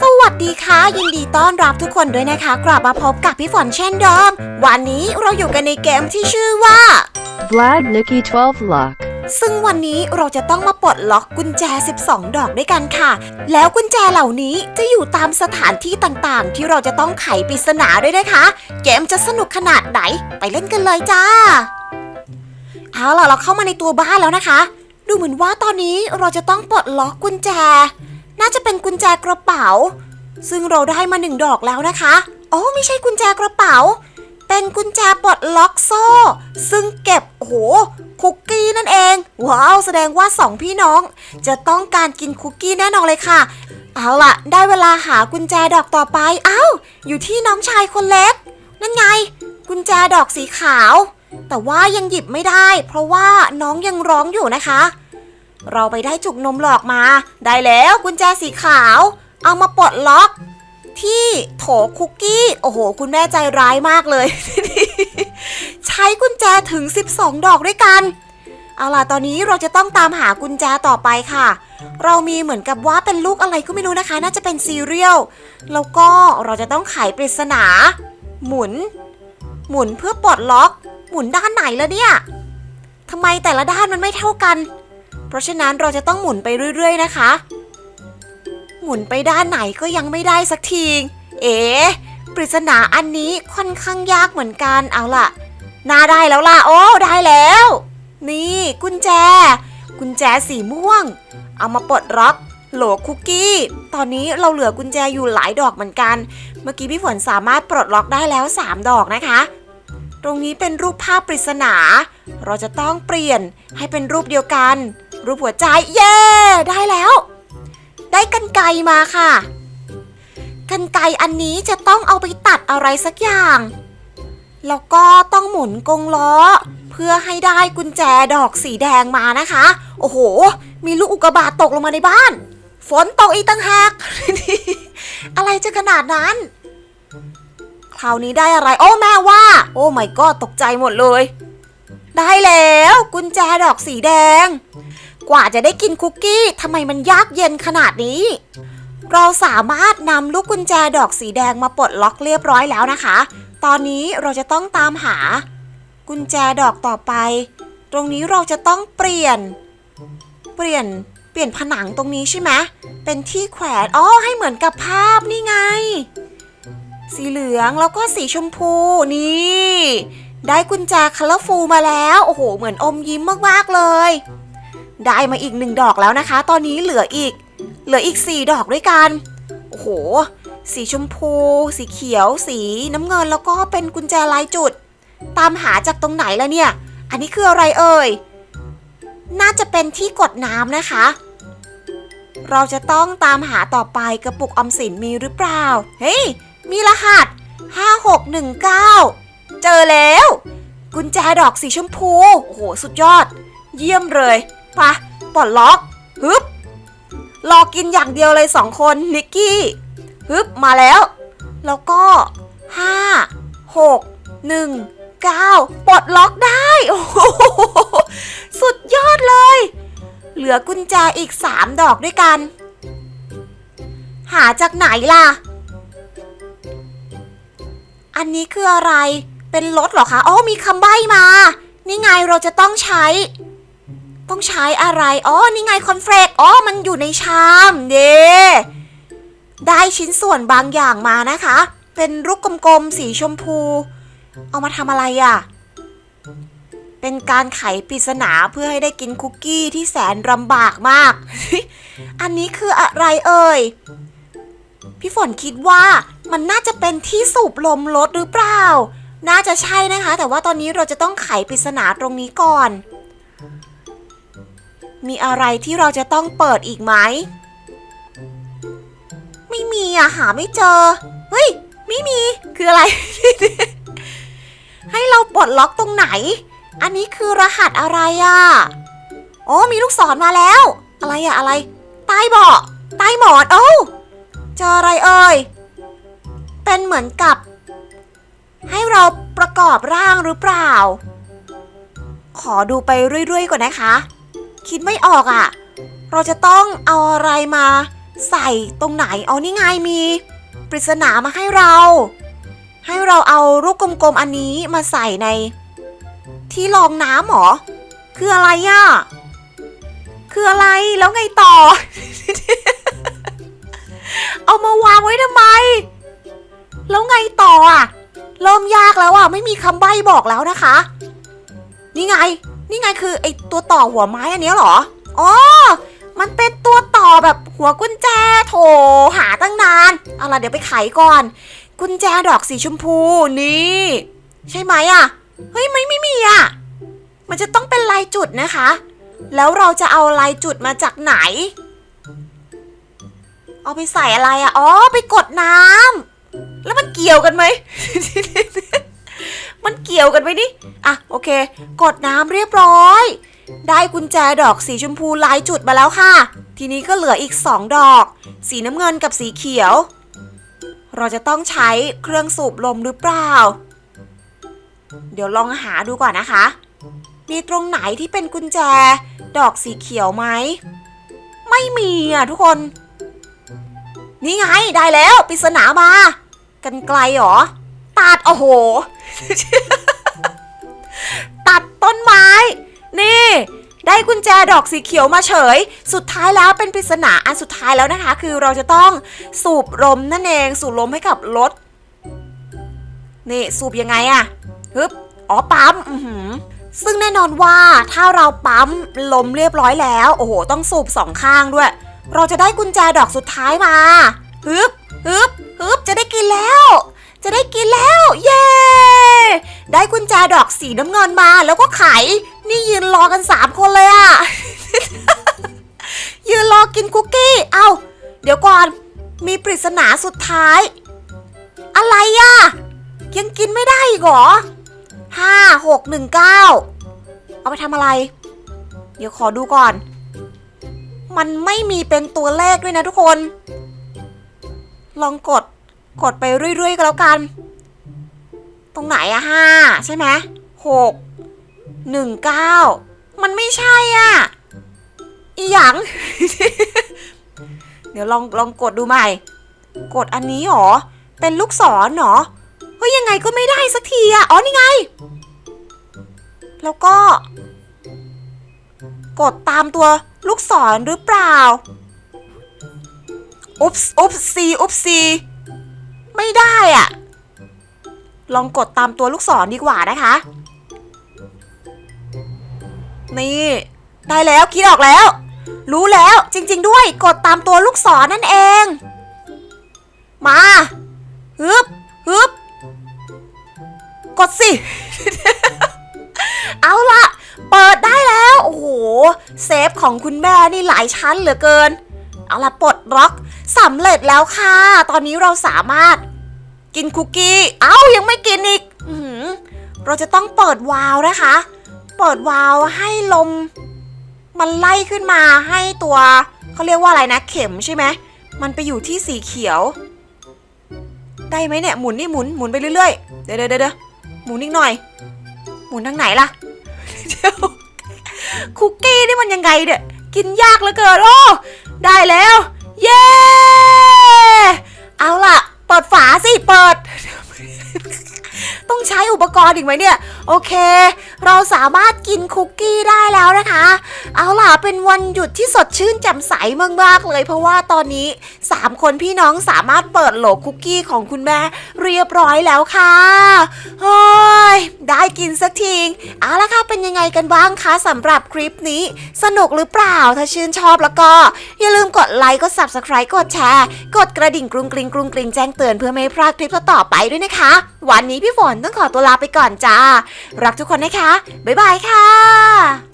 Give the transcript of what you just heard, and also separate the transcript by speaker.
Speaker 1: สวัสดีค่ะ ยินดีต้อนรับทุกคนด้วยนะคะ กลับมาพบกับพี่ฝนเช่นเดิม วันนี้เราอยู่กันในเกมที่ชื่อว่า
Speaker 2: Vlad Nikki 12 Luck.
Speaker 1: ซึ่งวันนี้เราจะต้องมาปลดล็อกกุญแจ 12 ดอกด้วยกันค่ะ แล้วกุญแจเหล่านี้จะอยู่ตามสถานที่ต่างๆ ที่เราจะต้องไขปริศนาด้วยนะคะ เกมจะสนุกขนาดไหน ไปเล่นกันเลยจ้า เอาล่ะเราเข้ามาในตัวบ้านแล้วนะคะ ดูเหมือนว่าตอนนี้เราจะต้องปลดล็อกกุญแจ น่าจะเป็นกุญแจกระเป๋า ซึ่งเราได้มาหนึ่งดอกแล้วนะคะโอ้ไม่ใช่กุญแจกระเป๋า เป็นกุญแจปลดล็อกโซ่ ซึ่งเก็บโอ้โหคุกกี้นั่นเอง ว้าว แสดงว่าสองพี่น้อง จะต้องการกินคุกกี้แน่นอนเลยค่ะ เอาล่ะ ได้เวลาหากุญแจดอกต่อไป เอ้า อยู่ที่น้องชายคนเล็ก นั่นไง กุญแจดอกสีขาว แต่ว่ายังหยิบไม่ได้ เพราะว่าน้องยังร้องอยู่นะคะ เราไปได้จุกนมหลอกมา ได้แล้วกุญแจสีขาว เอามาปลดล็อก ที่โถคุกกี้ โอ้โห คุณแม่ใจร้ายมากเลย ใช้กุญแจถึง 12 ดอกด้วยกัน เอาล่ะตอนนี้เราจะต้องตามหากุญแจต่อไปค่ะ เรามีเหมือนกับว่าเป็นลูกอะไรก็ไม่รู้นะคะ น่าจะเป็นซีเรียลแล้วก็เราจะต้องไขปริศนา หมุน หมุนเพื่อปลดล็อก หมุนด้านไหนแล้วเนี่ยทำไมแต่ละด้านมันไม่เท่ากัน เพราะฉะนั้นเราจะต้องหมุนไปเรื่อยๆนะคะ หมุนไปด้านไหนก็ยังไม่ได้สักที เอ๋ปริศนาอันนี้ค่อนข้างยากเหมือนกันเอาล่ะน่าได้แล้วล่ะ โอ้ได้แล้ว นี่ กุญแจ กุญแจสีม่วง เอามาปลดล็อกโหลคุกกี้ ตอนนี้เราเหลือกุญแจอยู่หลายดอกเหมือนกัน เมื่อกี้พี่ฝนสามารถปลดล็อกได้แล้ว 3 ดอกนะคะ ตรงนี้เป็นรูปภาพปริศนา เราจะต้องเปลี่ยนให้เป็นรูปเดียวกัน รูปหัวใจ เย้ ได้แล้ว ได้กันไกมาค่ะ กันไกอันนี้จะต้องเอาไปตัดอะไรสักอย่าง แล้วก็ต้องหมุนกงล้อ เพื่อให้ได้กุญแจดอกสีแดงมานะคะ โอ้โห มีลูกอุกกาบาตตกลงมาในบ้าน ฝนตกอีกตั้งหากอะไรจะขนาดนั้น คราวนี้ได้อะไร โอ้แม่ว่า โอ้ไม่ก็ตกใจหมดเลย ได้แล้ว กุญแจดอกสีแดง กว่าจะได้กินคุกกี้ทำไมมันยากเย็นขนาดนี้ เราสามารถนำลูกกุญแจดอกสีแดงมาปลดล็อกเรียบร้อยแล้วนะคะ ตอนนี้เราจะต้องตามหา กุญแจดอกต่อไป ตรงนี้เราจะต้องเปลี่ยน เปลี่ยนเปลี่ยนผนังตรงนี้ใช่ไหมเป็นที่แขวนอ๋อให้เหมือนกับภาพนี่ไง สีเหลืองแล้วก็สีชมพูนี่ ได้กุญแจคัลเลอร์ฟูมาแล้ว โอ้โห เหมือนอมยิ้มมากๆเลย ได้มาอีกหนึ่งดอกแล้วนะคะ ตอนนี้เหลืออีก เหลืออีก4ดอกด้วยกัน โอ้โห สีชมพู สีเขียว สีน้ำเงินแล้วก็เป็นกุญแจลายจุด ตามหาจากตรงไหนแล้วเนี่ย อันนี้คืออะไรเอ่ย น่าจะเป็นที่กดน้ำนะคะเราจะต้องตามหาต่อไปกระปุกออมสินมีหรือเปล่า เฮ้ย มีรหัส 5619 เจอแล้ว กุญแจดอกสีชมพู โอ้โห สุดยอด เยี่ยมเลยปะปลดล็อก ฮึบ รอกินอย่างเดียวเลยสองคนนิกกี้ ฮึบ มาแล้ว แล้วก็ 5 6 1 9 ปลดล็อกได้ โอ้โห สุดยอดเลย เหลือกุญแจอีก 3 ดอกด้วยกัน หาจากไหนล่ะ อันนี้คืออะไร เป็นรถเหรอคะอ๋อมีคำใบ้มา นี่ไงเราจะต้องใช้ ต้องใช้อะไรอ๋อนี่ไงคอนเฟลกอ๋อมันอยู่ในชามเดได้ชิ้นส่วนบางอย่างมานะคะ เป็นรูปกลมๆสีชมพู เอามาทำอะไรอะ่ะ เป็นการไขปริศนาเพื่อให้ได้กินคุกกี้ที่แสนลำบากมาก อันนี้คืออะไรเอ่ย พี่ฝนคิดว่า มันน่าจะเป็นที่สูบลมรถหรือเปล่า น่าจะใช่นะคะ แต่ว่าตอนนี้เราจะต้องไขปริศนาตรงนี้ก่อน มีอะไรที่เราจะต้องเปิดอีกไหม ไม่มีอะหาไม่เจอ เฮ้ย ไม่มี คืออะไร ให้เราปลดล็อกตรงไหน อันนี้คือรหัสอะไรอะอ๋อมีลูกศรมาแล้ว อะไรอะอะไร ใต้เบาะ ใต้หมอนโอ้า เจออะไรเอ่ย เป็นเหมือนกับ ให้เราประกอบร่างหรือเปล่า ขอดูไปเรื่อยๆก่อนนะคะ คิดไม่ออกอะ่ะ เราจะต้องเอาอะไรมา ใส่ตรงไหนเอานี่ไงมี ปริศนามาให้เรา ให้เราเอาลูกกลมๆอันนี้มาใส่ใน ที่รองน้ำหรอ คืออะไรอะ่ะคืออะไรแล้วไงต่อ เอามาวางไว้ทำไม แล้วอะไม่มีคำใบ้บอกแล้วนะคะ นี่ไง นี่ไงคือไอตัวต่อหัวไม้อันนี้เหรออ๋อมันเป็นตัวต่อแบบหัวกุญแจโถหาตั้งนานเอาล่ะเดี๋ยวไปไขก่อน กุญแจดอกสีชมพูนี่ ใช่ไหมอะเฮ้ยไม่ไม่มีอะมันจะต้องเป็นลายจุดนะคะ แล้วเราจะเอาลายจุดมาจากไหน เอาไปใส่อะไรอะอ๋อไปกดน้ำแล้วมันเกี่ยวกันไหม มันเกี่ยวกันไหมนี่อะโอเค กดน้ำเรียบร้อย ได้กุญแจดอกสีชมพูลายจุดมาแล้วค่ะ ทีนี้ก็เหลืออีก 2 ดอก สีน้ำเงินกับสีเขียว เราจะต้องใช้เครื่องสูบลมหรือเปล่า เดี๋ยวลองหาดูก่อนนะคะ มีตรงไหนที่เป็นกุญแจ ดอกสีเขียวไหม ไม่มีอะทุกคน นี่ไงได้แล้วปริศนามา กันไกลเหรอ ตัดโอ้โห ตัดต้นไม้ นี่ ได้กุญแจดอกสีเขียวมาเฉย สุดท้ายแล้วเป็นปริศนาอันสุดท้ายแล้วนะคะ คือเราจะต้องสูบลมนั่นเองสูบลมให้กับรถ นี่สูบยังไงอะฮึบอ๋อปั๊มอือหือซึ่งแน่นอนว่าถ้าเราปั๊มลมเรียบร้อยแล้ว โอ้โห ต้องสูบสองข้างด้วย เราจะได้กุญแจดอกสุดท้ายมาฮึบฮึบฮึบจะได้กิน ได้กุญแจดอกสีน้ำเงินมาแล้วก็ไข นี่ยืนรอกันสามคนเลยอะยืนรอกินคุกกี้ เอาเดี๋ยวก่อน มีปริศนาสุดท้าย อะไรอะยังกินไม่ได้อีกหรอห้าหกหนึ่งเก้าเอาไปทำอะไร เดี๋ยวขอดูก่อน มันไม่มีเป็นตัวเลขด้วยนะทุกคน ลองกดกดไปเรื่อยๆก็แล้วกัน ตรงไหนอะห้าใช่ไหมหกหนึ่งเก้ามันไม่ใช่อะอีหยัง เดี๋ยวลองลองกดดูใหม่ กดอันนี้หรอ เป็นลูกศรเหรอเฮ้ยยังไงก็ไม่ได้สักทีอะอ๋อนี่ไง แล้วก็ กดตามตัวลูกศรหรือเปล่า อุ๊บอุ๊บซีอุ๊บซีไม่ได้อะ ลองกดตามตัวลูกศรดีกว่านะคะ นี่ ได้แล้วคิดออกแล้ว รู้แล้วจริง ๆ ด้วยกดตามตัวลูกศรนั่นเอง มาฮึบฮึบกดสิ เอาละเปิดได้แล้ว โอ้โห เซฟของคุณแม่นี่หลายชั้นเหลือเกิน เอาละปลดล็อกสำเร็จแล้วค่ะ ตอนนี้เราสามารถ กินคุกกี้ เอ้ายังไม่กินอีกอเราจะต้องเปิดวาล์วนะคะ เปิดวาล์วให้ลม มันไล่ขึ้นมาให้ตัวเขาเรียกว่าอะไรนะ เข็มใช่ไหมมันไปอยู่ที่สีเขียว ได้ไหมเนี่ยหมุนนี่หมุนหมุนไปเรื่อยๆเดี๋ยวเดี๋ยวเดี๋ยวหมุนอีกหน่อย หมุนทางไหนล่ะเดี๋ยวคุกกี้นี่มันยังไงเนี่ยกินยากเหลือเกินโอ้ได้แล้ว เย้เอาล่ะ เปิดฝาสิ เปิด ต้องใช้อุปกรณ์อีกไหมเนี่ย โอเค เราสามารถกินคุกกี้ได้แล้วนะคะ เอาล่ะเป็นวันหยุดที่สดชื่นแจ่มใสมากๆเลย เพราะว่าตอนนี้ 3 คนพี่น้องสามารถเปิดโหลคุกกี้ของคุณแม่เรียบร้อยแล้วค่ะเฮ้ยได้กินสักทีเอาละค่ะเป็นยังไงกันบ้างคะสำหรับคลิปนี้ สนุกหรือเปล่าถ้าชื่นชอบแล้วก็ อย่าลืมกดไลค์กด subscribe กดแชร์ กดกระดิ่งกรุงกริงกรุงกริงแจ้งเตือนเพื่อไม่พลาดคลิปต่อๆไปด้วยนะคะ วันนี้พี่ฝนต้องขอตัวลาไปก่อนจ้ารักทุกคนนะคะบ๊ายบายค่ะ